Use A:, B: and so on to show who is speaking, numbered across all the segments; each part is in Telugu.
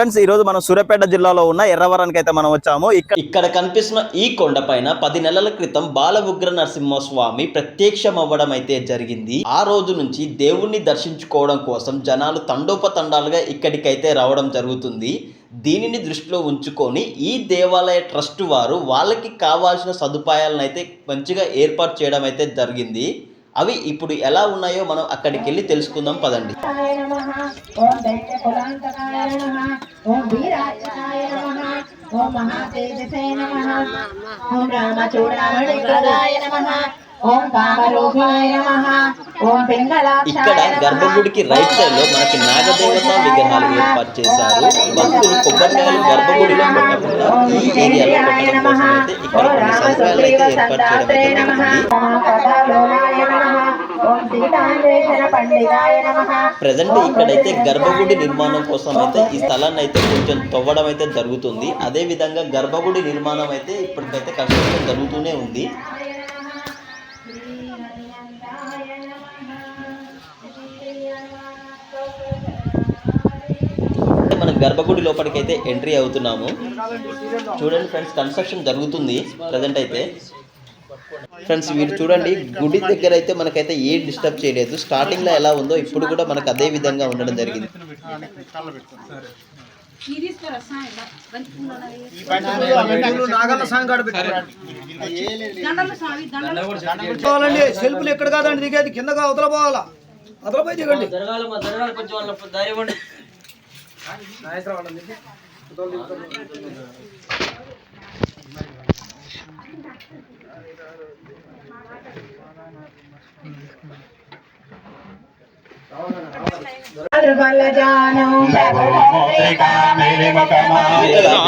A: ఫ్రెండ్స్ ఈ రోజు మనం సూర్యాపేట జిల్లాలో ఉన్న ఎర్రవరానికి అయితే మనం వచ్చాము. ఇక్కడ
B: ఇక్కడ కనిపిస్తున్న ఈ కొండపైన పది నెలల క్రితం బాల ఉగ్ర నరసింహస్వామి ప్రత్యక్షం అవ్వడం అయితే జరిగింది. ఆ రోజు నుంచి దేవుణ్ణి దర్శించుకోవడం కోసం జనాలు తండోపతండాలుగా ఇక్కడికైతే రావడం జరుగుతుంది. దీనిని దృష్టిలో ఉంచుకొని ఈ దేవాలయ ట్రస్ట్ వారు వాళ్ళకి కావాల్సిన సదుపాయాలను అయితే మంచిగా ఏర్పాటు చేయడం అయితే జరిగింది. అవి ఇప్పుడు ఎలా ఉన్నాయో మనం అక్కడికి వెళ్ళి తెలుసుకుందాం పదండి. ఇక్కడ గర్భగుడికి రైట్ సైడ్లో మనకి నాగదేవత విగ్రహాలు ఏర్పాటు చేశారు. భక్తులు కొబ్బరికాయలు గర్భగుడిలో పెట్టకుండా ఈ ఏరియాలో
C: నమః. సీతాన్వేషణ పండితాయ నమః.
B: ప్రజెంట్ ఇక్కడైతే గర్భగుడి నిర్మాణం కోసం అయితే ఈ స్థలాన్ని అయితే కొంచెం తవ్వడం అయితే జరుగుతుంది. అదే విధంగా గర్భగుడి నిర్మాణం అయితే ఇప్పటికైతే కన్స్ట్రక్షన్ జరుగుతూనే ఉంది. అంటే మనం గర్భగుడి లోపలికి అయితే ఎంట్రీ అవుతున్నాము. చూడండి ఫ్రెండ్స్ కన్స్ట్రక్షన్ జరుగుతుంది ప్రజెంట్ అయితే. ఫ్రెండ్స్ వీరు చూడండి గుడి దగ్గర అయితే మనకైతే ఏ డిస్టర్బ్ చేయలేదు. స్టార్టింగ్లో ఎలా ఉందో ఇప్పుడు కూడా మనకు అదే విధంగా ఉండడం జరిగింది.
D: సెల్ఫ్లు ఎక్కడ కాదండి దిగేది. కిందగా అవతల పోవాలా. అవతల పోయి దిగండి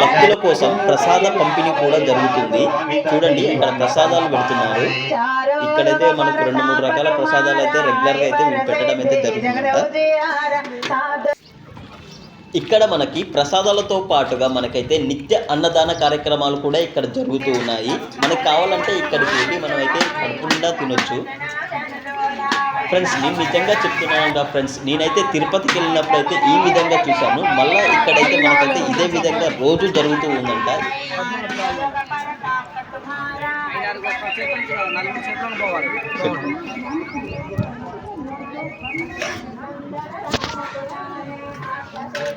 B: భక్తుల కోసం ప్రసాద పంపిణీ కూడా జరుగుతుంది. చూడండి ఇక్కడ ప్రసాదాలు పెడుతున్నారు. ఇక్కడైతే మనకు రెండు మూడు రకాల ప్రసాదాలు అయితే రెగ్యులర్గా అయితే పెట్టడం అయితే జరుగుతుందంట. ఇక్కడ మనకి ప్రసాదాలతో పాటుగా మనకైతే నిత్య అన్నదాన కార్యక్రమాలు కూడా ఇక్కడ జరుగుతూ ఉన్నాయి. మనకి కావాలంటే ఇక్కడికి వెళ్ళి మనం అయితే కడుపు నిండా తినొచ్చు. ఫ్రెండ్స్ నేను నిజంగా చెప్తున్నాను ఫ్రెండ్స్ నేనైతే తిరుపతికి వెళ్ళినప్పుడు అయితే ఈ విధంగా చూశాను. మళ్ళీ ఇక్కడైతే మనకైతే ఇదే విధంగా రోజు జరుగుతూ ఉందంట.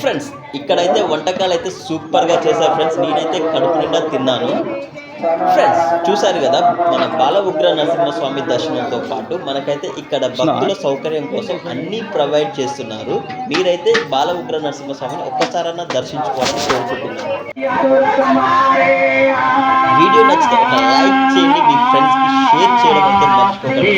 B: ఫ్రెండ్స్ ఇక్కడైతే వంటకాలు అయితే సూపర్గా చేశారు ఫ్రెండ్స్ నేనైతే కడుపు నిండా తిన్నాను. ఫ్రెండ్స్ చూసారు కదా మన బాల ఉగ్ర నరసింహస్వామి దర్శనంతో పాటు మనకైతే ఇక్కడ భక్తుల సౌకర్యం కోసం అన్నీ ప్రొవైడ్ చేస్తున్నారు. మీరైతే బాల ఉగ్ర నరసింహస్వామిని ఒక్కసారన్నా దర్శించుకోవాలని కోరుకుంటున్నాను. వీడియో నచ్చితే ఒక లైక్ చేయండి మీ ఫ్రెండ్స్కి షేర్ చేయడం అయితే మర్చిపోకండి.